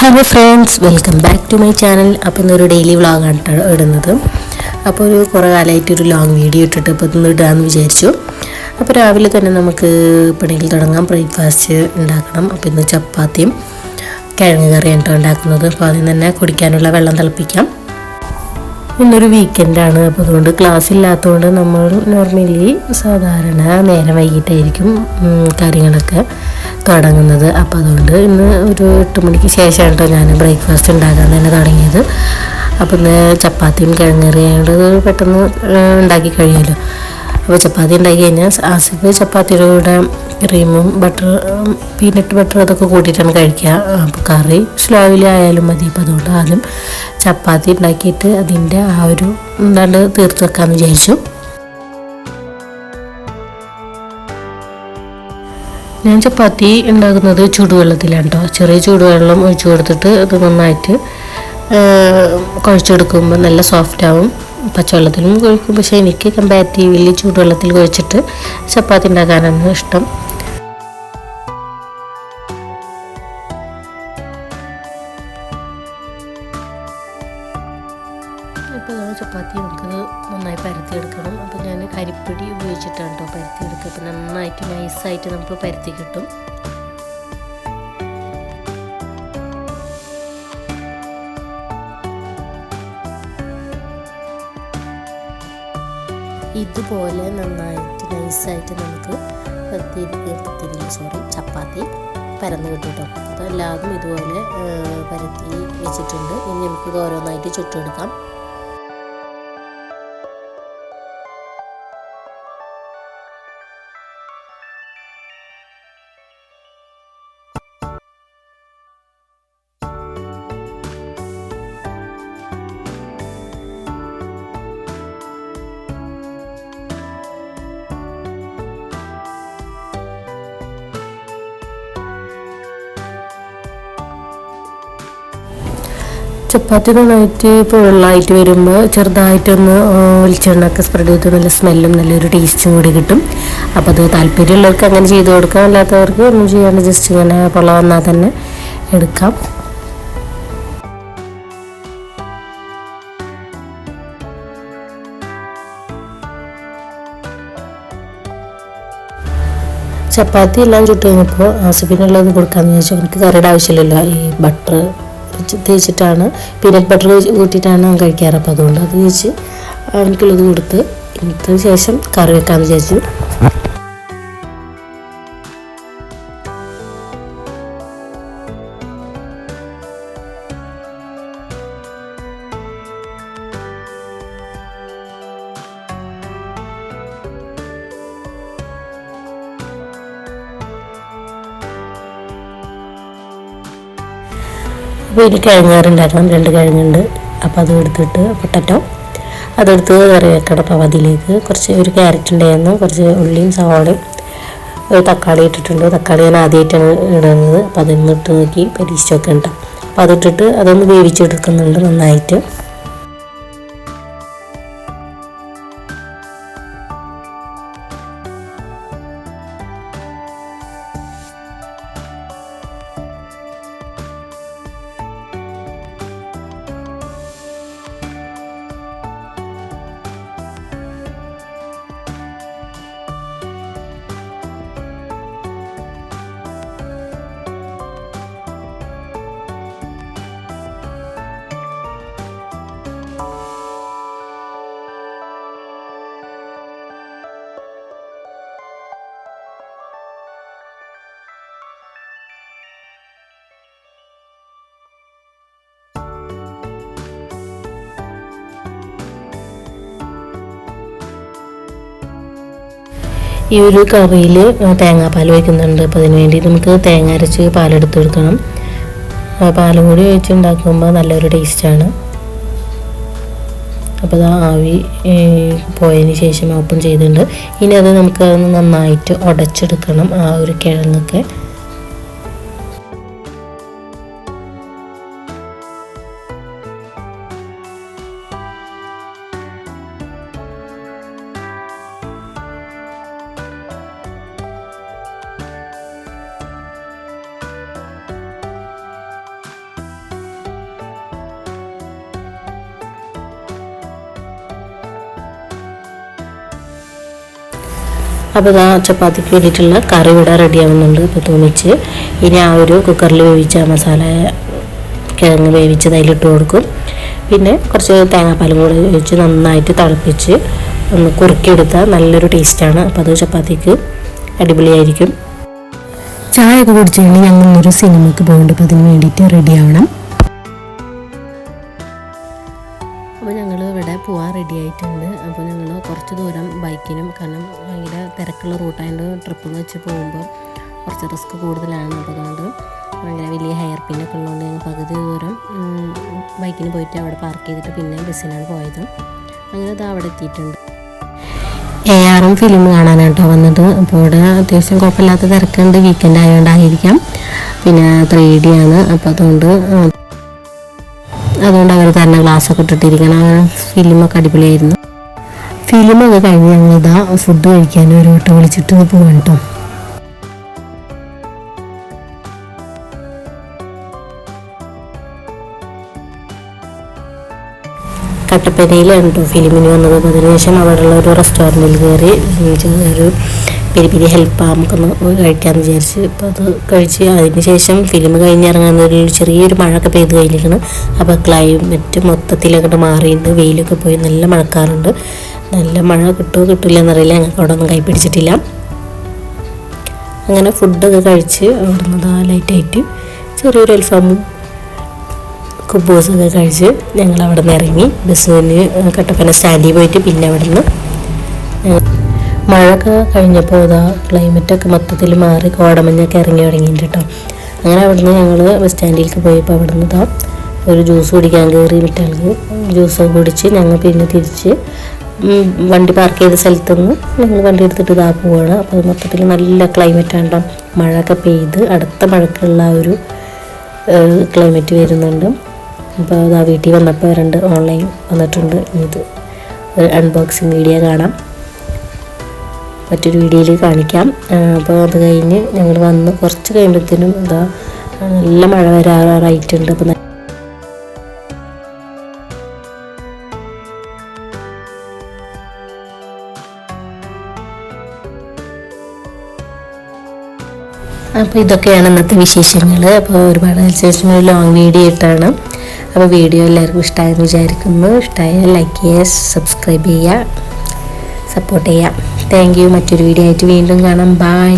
Hello friends welcome back to my channel അപ്പോൾ ഇന്നൊരു daily വ്ളോഗാണ് ഇടുന്നത്. അപ്പോൾ ഒരു കുറേ കാലമായിട്ട് ഒരു ലോങ് വീഡിയോ ഇട്ടിട്ട് ഇപ്പോൾ ഇന്ന് ഇടാമെന്ന് വിചാരിച്ചു. അപ്പോൾ രാവിലെ തന്നെ നമുക്ക് പണിയിൽ തുടങ്ങാം. ബ്രേക്ക്ഫാസ്റ്റ് ഉണ്ടാക്കണം. അപ്പോൾ ഇന്ന് ചപ്പാത്തിയും കിഴങ്ങ് കറിയാണ് ഉണ്ടാക്കുന്നത്. അപ്പോൾ ആദ്യം തന്നെ കുടിക്കാനുള്ള വെള്ളം തിളപ്പിക്കാം. ഇന്നൊരു വീക്കെൻഡാണ് അപ്പോൾ അതുകൊണ്ട് ക്ലാസ് ഇല്ലാത്തതുകൊണ്ട് നമ്മൾ നോർമലി സാധാരണ നേരം വൈകിട്ടായിരിക്കും കാര്യങ്ങളൊക്കെ തുടങ്ങുന്നത്. അപ്പോൾ അതുകൊണ്ട് ഇന്ന് ഒരു എട്ട് മണിക്ക് ശേഷമാണ് കേട്ടോ ഞാൻ ബ്രേക്ക്ഫാസ്റ്റ് ഉണ്ടാക്കാൻ തന്നെ തുടങ്ങിയത്. അപ്പോൾ ഇന്ന് ചപ്പാത്തിയും കിഴങ്ങറി പെട്ടെന്ന് ഉണ്ടാക്കി കഴിയുമല്ലോ. അപ്പോൾ ചപ്പാത്തി ഉണ്ടാക്കി കഴിഞ്ഞാൽ ആസിഫ് ചപ്പാത്തിയുടെ കൂടെ ക്രീമും ബട്ടർ പീനട്ട് ബട്ടറും അതൊക്കെ കൂട്ടിയിട്ടാണ് കഴിക്കുക. അപ്പോൾ കറി സ്ലോവിലി ആയാലും മതി. അപ്പോൾ അതുകൊണ്ട് ആദ്യം ചപ്പാത്തി ഉണ്ടാക്കിയിട്ട് അതിന്റെ ആ ഒരു നല്ല തീർത്ത് വെക്കാമെന്ന് വിചാരിച്ചു. ഞാൻ ചപ്പാത്തി ഉണ്ടാക്കുന്നത് ചൂടുവെള്ളത്തിലാണ് കേട്ടോ ചെറിയ ചൂടുവെള്ളം ഒഴിച്ചു കൊടുത്തിട്ട് അത് നന്നായിട്ട് കുഴച്ചെടുക്കുമ്പോൾ നല്ല സോഫ്റ്റ് ആവും. പച്ചവെള്ളത്തിലും കുഴിക്കും. പക്ഷേ എനിക്ക് കമ്പാരിറ്റീവ്ലി ചൂടുവെള്ളത്തിൽ കുഴിച്ചിട്ട് ചപ്പാത്തി ഉണ്ടാക്കാനാണ് ഇഷ്ടം. ഇപ്പോൾ നമ്മൾ ചപ്പാത്തി നമുക്കത് നന്നായി പരത്തിയെടുക്കണം. അപ്പോൾ ഞാൻ കരിപ്പൊടി ഉപയോഗിച്ചിട്ടാണ് കേട്ടോ പരത്തിയെടുക്കുക. അപ്പോൾ നന്നായിട്ട് നൈസായിട്ട് നമുക്ക് പരത്തി കിട്ടും. ഇതുപോലെ നന്നായിട്ട് നൈസായിട്ട് നമുക്ക് പത്തിരി സോറി ചപ്പാത്തി പരന്ന് കേട്ടോ അപ്പോൾ എല്ലാവരും ഇതുപോലെ പരത്തി വെച്ചിട്ടുണ്ട്. ഇനി നമുക്കിത് ഓരോന്നായിട്ട് ചുട്ടെടുക്കാം. ചപ്പാത്തി നന്നായിട്ട് ഇപ്പോൾ വെള്ളമായിട്ട് വരുമ്പോൾ ചെറുതായിട്ടൊന്ന് വെളിച്ചെണ്ണൊക്കെ സ്പ്രെഡ് ചെയ്ത് നല്ല സ്മെല്ലും നല്ലൊരു ടേസ്റ്റും കൂടി കിട്ടും. അപ്പോൾ അത് താല്പര്യമുള്ളവർക്ക് അങ്ങനെ ചെയ്ത് കൊടുക്കാം. അല്ലാത്തവർക്ക് ഒന്നും ചെയ്യാണ്ട് ജസ്റ്റ് ഇങ്ങനെ പൊള്ള വന്നാൽ തന്നെ എടുക്കാം. ചപ്പാത്തി എല്ലാം ചുട്ട് കഴിഞ്ഞപ്പോൾ ആസിഫിനുള്ളത് കൊടുക്കാമെന്ന് ചോദിച്ചാൽ എനിക്ക് കറിയുടെ ആവശ്യമില്ലല്ലോ. ഈ ബട്ടർ തേച്ചിട്ടാണ്. പീനട്ട് ബട്ടർ കൂട്ടിയിട്ടാണ് ഞാൻ കഴിക്കാറ്. അപ്പോൾ അതുകൊണ്ട് അത് തേച്ച് അവനക്കുള്ളത് കൊടുത്ത്. എന്നിട്ട് ശേഷം കറി വെക്കാമെന്ന് വിചാരിച്ചു. അപ്പോൾ ഇനി കിഴങ്ങാറ് ഉണ്ടാക്കണം രണ്ട് കിഴങ്ങുണ്ട്. അപ്പോൾ അതും എടുത്തിട്ട് പൊട്ടറ്റോ. അതെടുത്ത് കറി വെക്കണം. അപ്പോൾ അതിലേക്ക് കുറച്ച് ഒരു ക്യാരറ്റ് ഉണ്ടായിരുന്നു കുറച്ച് ഉള്ളിയും സവാളയും ഒരു തക്കാളി ഇട്ടിട്ടുണ്ട്. തക്കാളി ഞാൻ ആദ്യമായിട്ടാണ് ഇടുന്നത്. അപ്പോൾ ഇട്ട് നോക്കി പരീക്ഷിച്ചൊക്കെ ഉണ്ടാവും അപ്പോൾ അതിട്ടിട്ട് അതൊന്ന് വേവിച്ചെടുക്കുന്നുണ്ട് നന്നായിട്ട്. ഈ ഒരു കറിയിൽ തേങ്ങാപ്പാൽ വയ്ക്കുന്നുണ്ട്. അപ്പോൾ അതിന് വേണ്ടി നമുക്ക് തേങ്ങ അരച്ച് പാലെടുത്ത് കൊടുക്കണം. പാലും കൂടി ഒഴിച്ച് ഉണ്ടാക്കുമ്പോൾ നല്ലൊരു ടേസ്റ്റാണ്. അപ്പോൾ അത് ആവി പോയതിന് ശേഷം ഓപ്പൺ ചെയ്തിട്ടുണ്ട്. ഇനി അത് നമുക്ക് അതൊന്ന് നന്നായിട്ട് ഉടച്ചെടുക്കണം ആ ഒരു കിഴങ്ങൊക്കെ. അപ്പോൾ ഇതാ ചപ്പാത്തിക്ക് വേണ്ടിയിട്ടുള്ള കറി ഇവിടെ റെഡിയാവുന്നുണ്ട് അപ്പോൾ തോന്നിച്ച് ഇനി ആ ഒരു കുക്കറിൽ വേവിച്ച മസാല കിഴങ്ങ് വേവിച്ചത് അതിലിട്ട് കൊടുക്കും. പിന്നെ കുറച്ച് തേങ്ങാപ്പാലും കൂടി ഒഴിച്ച് നന്നായിട്ട് തിളപ്പിച്ച് ഒന്ന് കുറുക്കിയെടുത്താൽ നല്ലൊരു ടേസ്റ്റാണ് അപ്പോൾ അത് ചപ്പാത്തിക്ക് അടിപൊളിയായിരിക്കും. ചായ ഒക്കെ കുടിച്ചു കഴിഞ്ഞ് ഞങ്ങൾ ഒരു സിനിമയ്ക്ക് പോകുന്നുണ്ട് അപ്പോൾ അതിന് വേണ്ടിയിട്ട് റെഡി ആവണം. ഇവിടെ പോകാൻ റെഡി ആയിട്ടുണ്ട്. അപ്പോൾ ഞങ്ങൾ കുറച്ച് ദൂരം ബൈക്കിനും കാരണം ഭയങ്കര തിരക്കുള്ള റൂട്ടായതുകൊണ്ട് ട്രിപ്പ് വെച്ച് പോകുമ്പോൾ കുറച്ച് റിസ്ക് കൂടുതലാണ്. അതുകൊണ്ട് ഭയങ്കര വലിയ ഹെയർ പിന്നൊക്കെ ഉള്ളതുകൊണ്ട് ഞങ്ങൾ പകുതി ദൂരം ബൈക്കിന് പോയിട്ട് അവിടെ പാർക്ക് ചെയ്തിട്ട് പിന്നെ ബസ്സിനാണ് പോയത്. അങ്ങനെ അത് അവിടെ എത്തിയിട്ടുണ്ട്. എ ആറും ഫിലിം കാണാനാട്ടോ വന്നത്. അപ്പോൾ ഇവിടെ അത്യാവശ്യം കുഴപ്പമില്ലാത്ത തിരക്കുണ്ട്. വീക്കെൻഡ് ആയതുകൊണ്ടായിരിക്കാം പിന്നെ ത്രീ ഡി ആണ്. അപ്പോൾ അതുകൊണ്ട് അതുകൊണ്ട് അവർ തന്നെ ഗ്ലാസ് ഒക്കെ ഇട്ടിട്ടിരിക്കണം. അങ്ങനെ ഫിലിമൊക്കെ അടിപൊളിയായിരുന്നു. ഫിലിമൊക്കെ കഴിഞ്ഞ് ഞങ്ങളിതാ ഫുഡ് കഴിക്കാൻ ഒരു വട്ടം വിളിച്ചിട്ട് പോകാൻ കേട്ടോ. കട്ടപ്പനയിലാണ് കേട്ടോ ഫിലിമിന് വന്നത്. അതിനുശേഷം അവിടെയുള്ള ഒരു റെസ്റ്റോറന്റിൽ കയറി ഒരു പെരി പെരി ഹെൽപ്പ് നമുക്കൊന്ന് കഴിക്കാമെന്ന് വിചാരിച്ച് അപ്പോൾ അത് കഴിച്ച് അതിന് ശേഷം ഫിലിം കഴിഞ്ഞിറങ്ങാൻ ഒരു ചെറിയൊരു മഴയൊക്കെ പെയ്ത് കഴിഞ്ഞിരിക്കണം. അപ്പോൾ ക്ലൈമറ്റ് മൊത്തത്തിലങ്ങോട്ട് മാറിയിട്ട് വെയിലൊക്കെ പോയി നല്ല മഴക്കാറുണ്ട്. നല്ല മഴ കിട്ടുമോ കിട്ടില്ല എന്നറിയില്ല. ഞങ്ങൾക്ക് അവിടെ ഒന്നും കൈപ്പിടിച്ചിട്ടില്ല അങ്ങനെ ഫുഡൊക്കെ കഴിച്ച് അവിടെ നിന്ന് ലൈറ്റായിട്ട് ചെറിയൊരു അൽഫാമും കുബൂസൊക്കെ കഴിച്ച് ഞങ്ങൾ അവിടെ നിന്ന് ഇറങ്ങി. ബസ്സിന് കട്ടപ്പന സ്റ്റാൻഡിൽ പോയിട്ട് പിന്നെ അവിടെ നിന്ന് മഴയൊക്കെ കഴിഞ്ഞപ്പോൾ ഇതാ ക്ലൈമറ്റൊക്കെ മൊത്തത്തിൽ മാറി കോടമഞ്ഞൊക്കെ ഇറങ്ങി തുടങ്ങിയിട്ടുണ്ട് കേട്ടോ. അങ്ങനെ നിന്ന് ഞങ്ങൾ ബസ് സ്റ്റാൻഡിലേക്ക് പോയപ്പോൾ അവിടെ നിന്ന് ഇതാ ഒരു ജ്യൂസ് കുടിക്കാൻ കയറി വിട്ടാൾക്ക് ജ്യൂസൊക്കെ കുടിച്ച് ഞങ്ങൾ പിന്നെ തിരിച്ച് വണ്ടി പാർക്ക് ചെയ്ത സ്ഥലത്തു നിന്ന് ഞങ്ങൾ വണ്ടി എടുത്തിട്ട് ഇതാ പോവുകയാണ് അപ്പോൾ മൊത്തത്തിൽ നല്ല ക്ലൈമറ്റാണ് കേട്ടോ. മഴയൊക്കെ പെയ്ത് അടുത്ത മഴക്കുള്ള ഒരു ക്ലൈമറ്റ് വരുന്നുണ്ട്. അപ്പോൾ അതാ വീട്ടിൽ വന്നപ്പോൾ രണ്ട് ഓൺലൈൻ വന്നിട്ടുണ്ട്. ഇത് അൺബോക്സിങ് വീഡിയോ കാണാം. മറ്റൊരു വീഡിയോയിൽ കാണിക്കാം. അപ്പോൾ അത് കഴിഞ്ഞ് ഞങ്ങൾ വന്ന് കുറച്ച് കഴിയുമ്പോഴത്തേനും എന്താ നല്ല മഴ വരാറായിട്ടുണ്ട്. അപ്പോൾ അപ്പോൾ ഇതൊക്കെയാണ് ഇന്നത്തെ വിശേഷങ്ങൾ. അപ്പോൾ ഒരുപാട് ശേഷം ഒരു ലോങ് വീഡിയോ ഇട്ടാണ് അപ്പോൾ വീഡിയോ എല്ലാവർക്കും ഇഷ്ടമായെന്ന് വിചാരിക്കുന്നു. ഇഷ്ടമായാൽ ലൈക്ക് ചെയ്യുക സബ്സ്ക്രൈബ് ചെയ്യുക സപ്പോർട്ട് ചെയ്യുക. താങ്ക് യു മറ്റൊരു വീഡിയോ ആയിട്ട് വീണ്ടും കാണാം. ബായ്